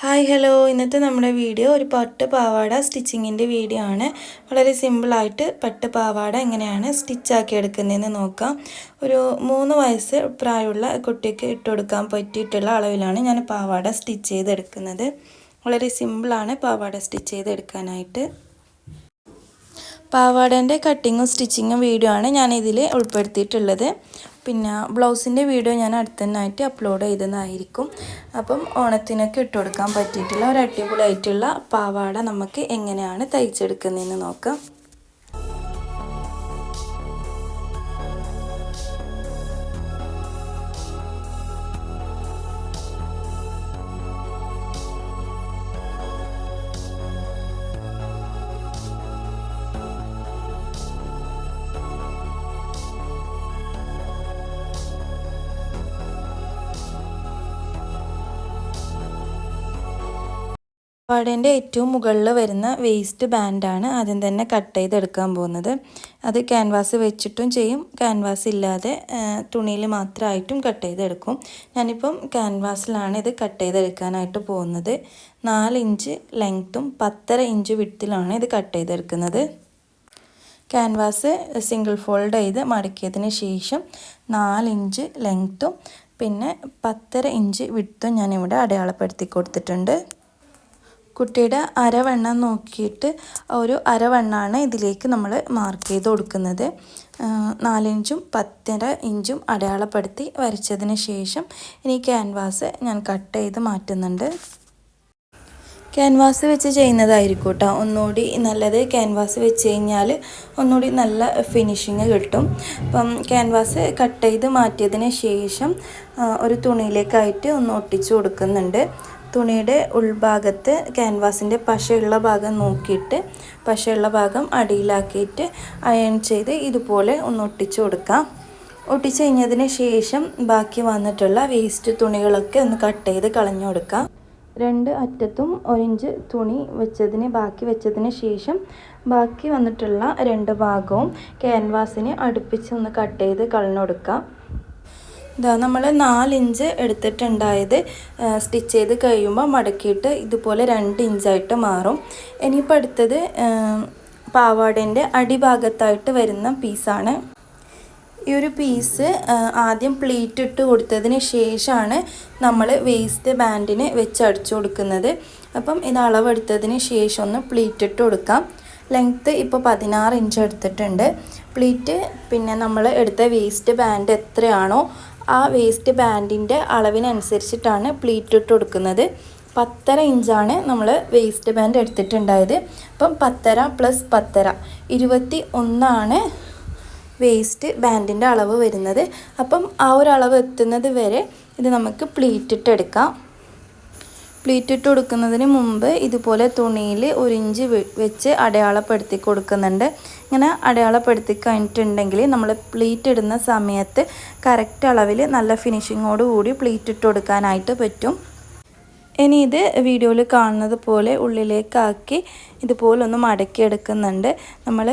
Hi hello ഇന്നത്തെ നമ്മുടെ video ഒരു പട്ട് പാവാട സ്റ്റിച്ചിങ്ങിന്റെ വീഡിയോ ആണ്. വളരെ സിമ്പിളായിട്ട് പട്ട് പാവാട എങ്ങനെയാണ് സ്റ്റിച്ചാക്കി എടുക്കുന്നതെന്ന് നോക്കാം. ഒരു മൂന്ന് വയസ്സ് പ്രായമുള്ള കുട്ടിക്ക് ഇട്ട് കൊടുക്കാൻ പറ്റിയിട്ടുള്ള അളവിലാണ് ഞാൻ പാവാട സ്റ്റിച്ച് ചെയ്തെടുക്കുന്നത്. വളരെ സിമ്പിളാണ് പാവാട സ്റ്റിച്ച് ചെയ്തെടുക്കാനായിട്ട്. പാവാടേന്റെ കട്ടിങ്ങും സ്റ്റിച്ചിങ്ങും വീഡിയോ ആണ് ഞാനിതിൽ ഉൾപ്പെടുത്തിയിട്ടുള്ളത്. പിന്നെ ബ്ലൗസിന്റെ വീഡിയോ ഞാൻ അടുത്തന്നായിട്ട് അപ്ലോഡ് ചെയ്തതായിരിക്കും. അപ്പം ഓണത്തിനൊക്കെ ഇട്ട് കൊടുക്കാൻ പറ്റിയിട്ടുള്ള ഒരു അടിപൊളിയായിട്ടുള്ള പാവാട നമുക്ക് എങ്ങനെയാണ് തയ്ച്ചെടുക്കുന്നതെന്ന് നോക്കാം. പാവാടേന്റെ ഏറ്റവും മുകളിൽ വരുന്ന വേസ്റ്റ് ബാൻഡാണ് ആദ്യം തന്നെ കട്ട് ചെയ്തെടുക്കാൻ പോകുന്നത്. അത് ക്യാൻവാസ് വെച്ചിട്ടും ചെയ്യും. ക്യാൻവാസ് ഇല്ലാതെ തുണിയിൽ മാത്രമായിട്ടും കട്ട് ചെയ്തെടുക്കും. ഞാനിപ്പം ക്യാൻവാസിലാണ് ഇത് കട്ട് ചെയ്തെടുക്കാനായിട്ട് പോകുന്നത്. നാല് ഇഞ്ച് ലെങ്ത്തും പത്തര ഇഞ്ച് വിട്ടിലാണ് ഇത് കട്ട് ചെയ്തെടുക്കുന്നത്. ക്യാൻവാസ് സിംഗിൾ ഫോൾഡ് ചെയ്ത് മടക്കിയതിന് ശേഷം നാലിഞ്ച് ലെങ്ത്തും പിന്നെ പത്തര ഇഞ്ച് വിട്ടും ഞാനിവിടെ അടയാളപ്പെടുത്തി കൊടുത്തിട്ടുണ്ട്. കുട്ടിയുടെ അരവണ്ണം നോക്കിയിട്ട് ഒരു അരവണ്ണമാണ് ഇതിലേക്ക് നമ്മൾ മാർക്ക് ചെയ്ത് കൊടുക്കുന്നത്. നാലിഞ്ചും പത്തര ഇഞ്ചും അടയാളപ്പെടുത്തി വരച്ചതിന് ശേഷം ഇനി ക്യാൻവാസ് ഞാൻ കട്ട് ചെയ്ത് മാറ്റുന്നുണ്ട്. ക്യാൻവാസ് വെച്ച് ചെയ്യുന്നതായിരിക്കും കേട്ടോ ഒന്നുകൂടി നല്ലത് ക്യാൻവാസ് വെച്ച് കഴിഞ്ഞാൽ ഒന്നുകൂടി നല്ല ഫിനിഷിങ് കിട്ടും. അപ്പം ക്യാൻവാസ് കട്ട് ചെയ്ത് മാറ്റിയതിന് ശേഷം ഒരു തുണിയിലേക്കായിട്ട് ഒന്ന് ഒട്ടിച്ചു കൊടുക്കുന്നുണ്ട്. തുണിയുടെ ഉൾഭാഗത്ത് ക്യാൻവാസിന്റെ പശയുള്ള ഭാഗം നോക്കിയിട്ട് പശയുള്ള ഭാഗം അടിയിലാക്കിയിട്ട് അയൺ ചെയ്ത് ഇതുപോലെ ഒന്ന് ഒട്ടിച്ചു കൊടുക്കാം. ഒട്ടിച്ചു കഴിഞ്ഞതിന് ശേഷം ബാക്കി വന്നിട്ടുള്ള വേസ്റ്റ് തുണികളൊക്കെ ഒന്ന് കട്ട് ചെയ്ത് കളഞ്ഞു കൊടുക്കാം. രണ്ട് അറ്റത്തും ഒരിഞ്ച് തുണി വെച്ചതിന് ബാക്കി വെച്ചതിന് ശേഷം ബാക്കി വന്നിട്ടുള്ള രണ്ട് ഭാഗവും ക്യാൻവാസിന് അടുപ്പിച്ച് ഒന്ന് കട്ട് ചെയ്ത് കളഞ്ഞു കൊടുക്കാം. ഇതാ നമ്മൾ നാലിഞ്ച് എടുത്തിട്ടുണ്ടായത് സ്റ്റിച്ച് ചെയ്ത് കഴിയുമ്പോൾ മടക്കിയിട്ട് ഇതുപോലെ രണ്ട് ഇഞ്ചായിട്ട് മാറും. ഇനിയിപ്പോൾ അടുത്തത് പാവാടേന്റെ അടിഭാഗത്തായിട്ട് വരുന്ന പീസാണ്. ഈ ഒരു പീസ് ആദ്യം പ്ലീറ്റ് ഇട്ട് കൊടുത്തതിന് ശേഷമാണ് നമ്മൾ വേസ്റ്റ് ബാൻഡിന് വെച്ച് അടിച്ചു കൊടുക്കുന്നത്. അപ്പം ഇത് അളവെടുത്തതിന് ശേഷം ഒന്ന് പ്ലീറ്റ് ഇട്ട് കൊടുക്കാം. ലെങ്ത്ത് ഇപ്പോൾ പതിനാറ് ഇഞ്ച് എടുത്തിട്ടുണ്ട്. പ്ലീറ്റ് പിന്നെ നമ്മൾ എടുത്ത വേസ്റ്റ് ബാൻഡ് എത്രയാണോ ആ വേസ്റ്റ് ബാൻഡിന്റെ അളവിനനുസരിച്ചിട്ടാണ് പ്ലീറ്റ് ഇട്ട് കൊടുക്കുന്നത്. പത്തര ഇഞ്ചാണ് നമ്മൾ വേസ്റ്റ് ബാൻഡ് എടുത്തിട്ടുണ്ടായത്. അപ്പം പത്തര പ്ലസ് പത്തര ഇരുപത്തി ഒന്നാണ് വേസ്റ്റ് ബാൻഡിന്റെ അളവ് വരുന്നത്. അപ്പം ആ ഒരു അളവ് എത്തുന്നത് വരെ ഇത് നമുക്ക് പ്ലീറ്റ് ഇട്ട് എടുക്കാം. പ്ലീറ്റ് ഇട്ട് കൊടുക്കുന്നതിന് മുമ്പ് ഇതുപോലെ തുണിയിൽ ഒരു ഇഞ്ച് വെച്ച് അടയാളപ്പെടുത്തി കൊടുക്കുന്നുണ്ട്. ഇങ്ങനെ അടയാളപ്പെടുത്തി കഴിഞ്ഞിട്ടുണ്ടെങ്കിൽ നമ്മൾ പ്ലീറ്റ് ഇടുന്ന സമയത്ത് കറക്റ്റ് അളവിൽ നല്ല ഫിനിഷിങ്ങോട് കൂടി പ്ലീറ്റ് ഇട്ട് കൊടുക്കാനായിട്ട് പറ്റും. ഇനി ഇത് വീഡിയോയിൽ കാണുന്നത് പോലെ ഉള്ളിലേക്കാക്കി ഇതുപോലെ ഒന്ന് മടക്കിയെടുക്കുന്നുണ്ട്. നമ്മൾ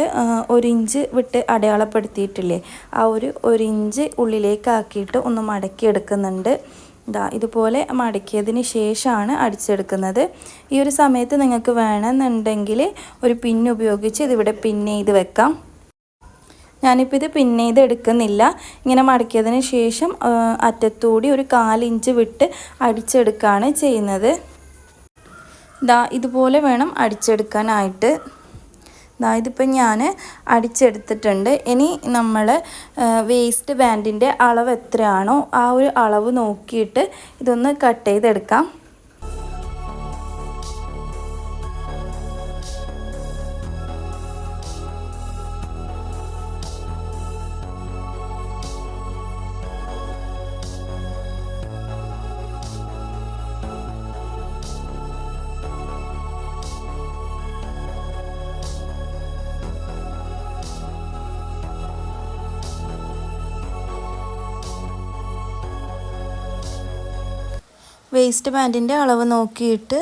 ഒരു ഇഞ്ച് വിട്ട് അടയാളപ്പെടുത്തിയിട്ടില്ലേ? ആ ഒരു ഒരു ഇഞ്ച് ഉള്ളിലേക്കാക്കിയിട്ട് ഒന്ന് മടക്കിയെടുക്കുന്നുണ്ട്. ഇതാ ഇതുപോലെ മടക്കിയതിന് ശേഷമാണ് അടിച്ചെടുക്കുന്നത്. ഈ ഒരു സമയത്ത് നിങ്ങൾക്ക് വേണമെന്നുണ്ടെങ്കിൽ ഒരു പിന്ന് ഉപയോഗിച്ച് ഇതിവിടെ പിന്ന് ചെയ്ത് വെക്കാം. ഞാനിപ്പോൾ ഇത് പിന്നെ ചെയ്ത് എടുക്കുന്നില്ല. ഇങ്ങനെ മടക്കിയതിന് ശേഷം അറ്റത്തൂടി ഒരു കാലിഞ്ച് വിട്ട് അടിച്ചെടുക്കുകയാണ് ചെയ്യുന്നത്. ഇതാ ഇതുപോലെ വേണം അടിച്ചെടുക്കാനായിട്ട്. ഇതിപ്പോൾ ഞാൻ അടിച്ചെടുത്തിട്ടുണ്ട്. ഇനി നമ്മൾ വേസ്റ്റ് ബാൻഡിന്റെ അളവ് എത്രയാണോ ആ ഒരു അളവ് നോക്കിയിട്ട് ഇതൊന്ന് കട്ട് ചെയ്തെടുക്കാം. വേസ്റ്റ് ബാൻഡിന്റെ അളവ് നോക്കിയിട്ട്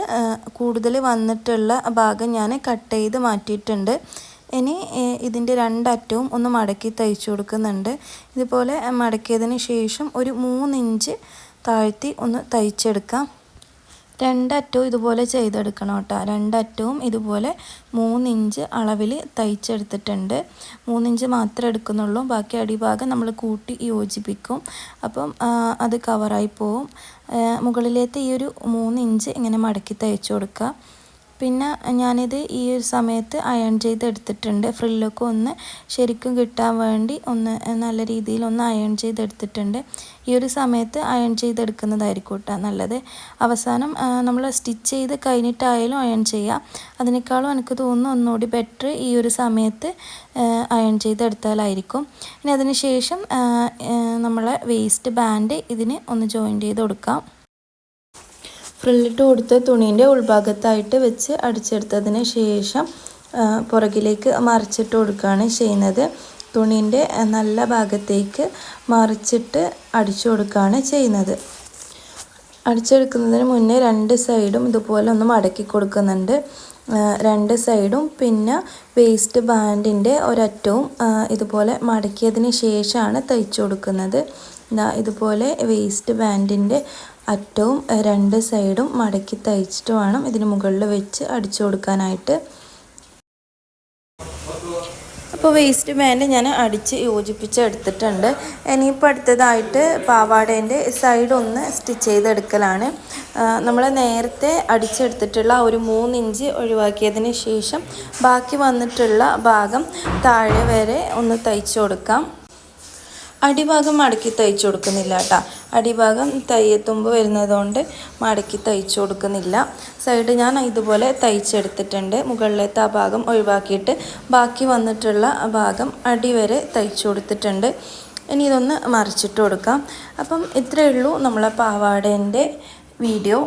കൂടുതൽ വന്നിട്ടുള്ള ഭാഗം ഞാൻ കട്ട് ചെയ്ത് മാറ്റിയിട്ടുണ്ട്. ഇനി ഇതിന്റെ രണ്ടറ്റവും ഒന്ന് മടക്കി തയ്ച്ചു കൊടുക്കുന്നുണ്ട്. ഇതുപോലെ മടക്കിയതിന് ശേഷം ഒരു മൂന്നിഞ്ച് താഴ്ത്തി ഒന്ന് തയ്ച്ചെടുക്കാം. രണ്ടറ്റവും ഇതുപോലെ ചെയ്തെടുക്കണം കേട്ടോ. രണ്ടറ്റവും ഇതുപോലെ മൂന്നിഞ്ച് അളവിൽ തയ്ച്ചെടുത്തിട്ടുണ്ട്. മൂന്നിഞ്ച് മാത്രമേ എടുക്കുന്നുള്ളൂ. ബാക്കി അടിഭാഗം നമ്മൾ കൂട്ടി യോജിപ്പിക്കും. അപ്പം അത് കവറായി പോവും. മുകളിലത്തെ ഈ ഒരു മൂന്നിഞ്ച് ഇങ്ങനെ മടക്കി തയ്ച്ചു കൊടുക്കുക. പിന്നെ ഞാനിത് ഈ ഒരു സമയത്ത് അയൺ ചെയ്തെടുത്തിട്ടുണ്ട്. ഫ്രില്ലൊക്കെ ഒന്ന് ശരിക്കും കിട്ടാൻ വേണ്ടി ഒന്ന് നല്ല രീതിയിൽ ഒന്ന് അയൺ ചെയ്തെടുത്തിട്ടുണ്ട്. ഈ ഒരു സമയത്ത് അയൺ ചെയ്തെടുക്കുന്നതായിരിക്കും കേട്ടോ നല്ലത്. അവസാനം നമ്മൾ സ്റ്റിച്ച് ചെയ്ത് കഴിഞ്ഞിട്ടായാലും അയൺ ചെയ്യാം. അതിനേക്കാളും എനിക്ക് തോന്നുന്നു ഒന്നുകൂടി ബെറ്റർ ഈ ഒരു സമയത്ത് അയൺ ചെയ്തെടുത്താലായിരിക്കും. ഇനി അതിന് ശേഷം നമ്മളെ വേസ്റ്റ് ബാൻഡ് ഇതിന് ഒന്ന് ജോയിൻ ചെയ്ത് കൊടുക്കാം. ഫ്രില്ലിട്ട് കൊടുത്ത തുണീന്റെ ഉൾഭാഗത്തായിട്ട് വെച്ച് അടിച്ചെടുത്തതിന് ശേഷം പുറകിലേക്ക് മറിച്ചിട്ട് കൊടുക്കുകയാണ് ചെയ്യുന്നത്. തുണീന്റെ നല്ല ഭാഗത്തേക്ക് മറിച്ചിട്ട് അടിച്ചു കൊടുക്കുകയാണ് ചെയ്യുന്നത്. അടിച്ചെടുക്കുന്നതിന് മുന്നേ രണ്ട് സൈഡും ഇതുപോലെ ഒന്ന് മടക്കി കൊടുക്കുന്നുണ്ട്. രണ്ട് സൈഡും പിന്നെ വേസ്റ്റ് ബാൻഡിന്റെ ഒരറ്റവും ഇതുപോലെ മടക്കിയതിന് ശേഷമാണ് തയ്ച്ചു കൊടുക്കുന്നത്. ഇതുപോലെ വേസ്റ്റ് ബാൻഡിന്റെ അറ്റവും രണ്ട് സൈഡും മടക്കി തയ്ച്ചിട്ട് വേണം ഇതിന് മുകളിൽ വെച്ച് അടിച്ചു കൊടുക്കാനായിട്ട്. അപ്പോൾ വേസ്റ്റ് ബാൻഡ് ഞാൻ അടിച്ച് യോജിപ്പിച്ച് എടുത്തിട്ടുണ്ട്. ഇനിയിപ്പോൾ അടുത്തതായിട്ട് പാവാടേന്റെ സൈഡ് ഒന്ന് സ്റ്റിച്ച് ചെയ്തെടുക്കലാണ്. നമ്മൾ നേരത്തെ അടിച്ചെടുത്തിട്ടുള്ള ഒരു മൂന്നിഞ്ച് ഒഴിവാക്കിയതിന് ശേഷം ബാക്കി വന്നിട്ടുള്ള ഭാഗം താഴെ വരെ ഒന്ന് തയ്ച്ചു കൊടുക്കാം. അടിഭാഗം മടക്കി തയ്ച്ചു കൊടുക്കുന്നില്ല കേട്ടോ അടിഭാഗം തയ്യത്തുമ്പ് വരുന്നതുകൊണ്ട് മടക്കി തയ്ച്ചു കൊടുക്കുന്നില്ല. സൈഡ് ഞാൻ ഇതുപോലെ തയ്ച്ചെടുത്തിട്ടുണ്ട്. മുകളിലത്തെ ആ ഭാഗം ഒഴിവാക്കിയിട്ട് ബാക്കി വന്നിട്ടുള്ള ഭാഗം അടി വരെ തയ്ച്ചു കൊടുത്തിട്ടുണ്ട്. ഇനി ഇതൊന്ന് മറിച്ചിട്ട് കൊടുക്കാം. അപ്പം ഇത്രയേ ഉള്ളൂ നമ്മളെ പാവാടേന്റെ വീഡിയോ.